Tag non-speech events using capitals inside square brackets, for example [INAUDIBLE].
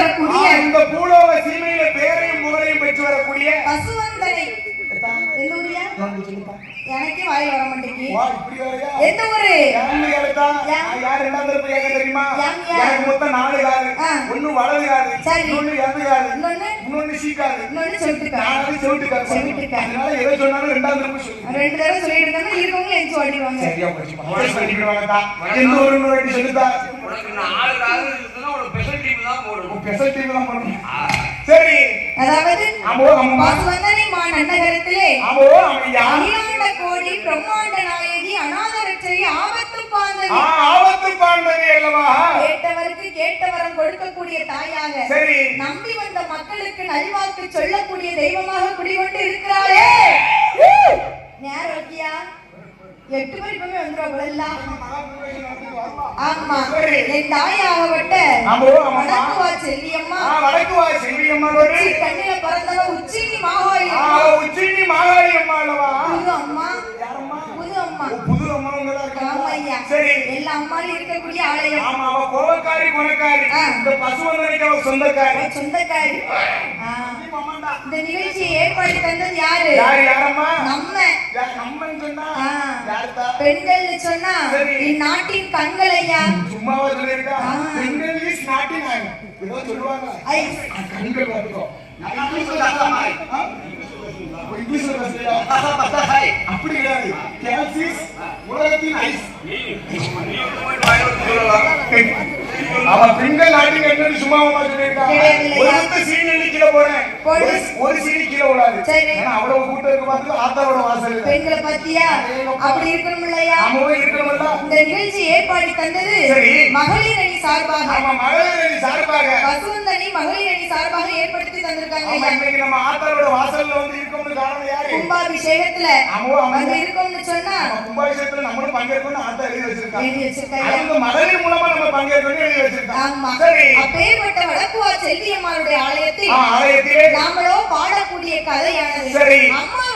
வரக்கூடிய இந்த பூலோக சீமையில பேரையும் புகழையும் பெற்று வரக்கூடிய பசுவந்தனை எந்த ஊரியா எனக்கே வாயில் வர மாட்டேங்கி வா, இப்படி? எந்த ஊரு யார் ரெண்டாவது தெரியுமா? எனக்கு மொத்தம் நாலு. ஆ. ஒண்ணு வலது காது, சரி. இன்னொன்னு இடது காது, இன்னொன்னு இன்னொன்னு சீக்காது. இன்னொன்னு சொல்லிட்டு நான் வந்து செவிட்டு காது. செவிட்டு காது. அதனால எதை சொன்னாலும் ரெண்டாவது சொல்லு. ரெண்டு தடவை சொல்லிட்டு இருக்கோம்னா இருக்கவங்க எழுந்து ஓடிடுவாங்க சரியா. சரி? உனக்கு நாலு ஸ்பெஷல் டீம் தான் ஸ்பெஷல் டீம் தான் அதாவது யார்? அகிலாண்ட கோடி பிரம்மாண்ட நாயகி அநாதரட்சரி ஆபத்து ஆ, ஆபத்து பாண்டவி அல்லவா? கேட்டவருக்கு கேட்டவரம் கொடுக்கக்கூடிய தாயாக சரி நம்பி வந்த மக்களுக்கு நல்வாக்கு சொல்லக்கூடிய தெய்வமாக குடிகொண்டு இருக்கிறாளே நேரம் எட்டு மணி எல்லாம் ஆமா. என் ஆமோ, ஆமாம்மா. வடக்குவா செல்லியம்மா ஆ, வடக்கு வா, செல்வியம்மாளோடு. உச்சி கண்ணில பிறந்தவ உச்சி மாகாளி உச்சினி மாகாளி அம்மா அல்லவா? புது அம்மா? புது அம்மா. புது இருக்காங்க. ஆமையா சரி. எல்லா அம்மாலும் இருக்கக்கூடிய ஆலயம் ஆமா அவ கோவக்காரி குணக்காரி. இந்த பசுவந்தனைக்கு அவ சொந்தக்காரி. சொந்தக்காரி. இந்த நிகழ்ச்சியை ஏற்பாடு தந்தது யாரு? யாரு யாரம்மா? நம்ம. நம்மன்னு சொன்னா. யாருதா பெண்கள்னு சொன்னா. இந்நாட்டின் கண்கள் ஐயா சும்மாவா. பெண்கள் இஸ் நாட்டி நாயகம் ஏதோ சொல்லுவாங்க. கண்கள் பார்த்துக்கோ. நான் இங்கிலீஷ்ல ஹாய். [LAUGHS] அப்படி கிடையாது உலகத்தின் ஐஸ். அவன் என்னன்னு சொல்லியிருக்கா கிடையாது இல்லையா? ஒரு சீனி கீழே போறேன். ஒரு- சீனி கீழே விடாது. ஏன்னா அவ்வளவு கூட்டம் இருக்கு பார்த்து ஆத்தாவோட வாசல். பெண்களை பாத்தியா அப்படி இருக்கணும் இல்லையா நாம இருக்கணும்ல இந்த நிகழ்ச்சி ஏற்பாடு தந்தது. மகளிர் அணி சார்பாக மகளிர் அணி சார்பாக பசுவந்தனி மகளிர் அணி சார்பாக ஏற்படுத்தி தந்திருக்காங்க நம்ம ஆத்தாவோட வாசல்ல வந்து காரணம் யாரு? கும்பாபிஷேகத்துல இருக்கோம்னு சொன்னா கும்பாபிஷேகத்துல நம்மளும் பங்கேற்கணும்னு ஆத்தா எழுதி வச்சிருக்காங்க. எழுதி வச்சிருக்காங்க அது வந்து மகளிர் மூலமா நம்ம பங்கேற்கணும்னு எழுதி வச்சிருக்காங்க. ஆமா. சரி. அப்பேற்பட்ட வடக்குவா செல்வியம்மாளுடைய ஆலயத்தில் ஆலயத்திலே. நாமளோ பாடக்கூடிய கதையானது சரி. அம்மா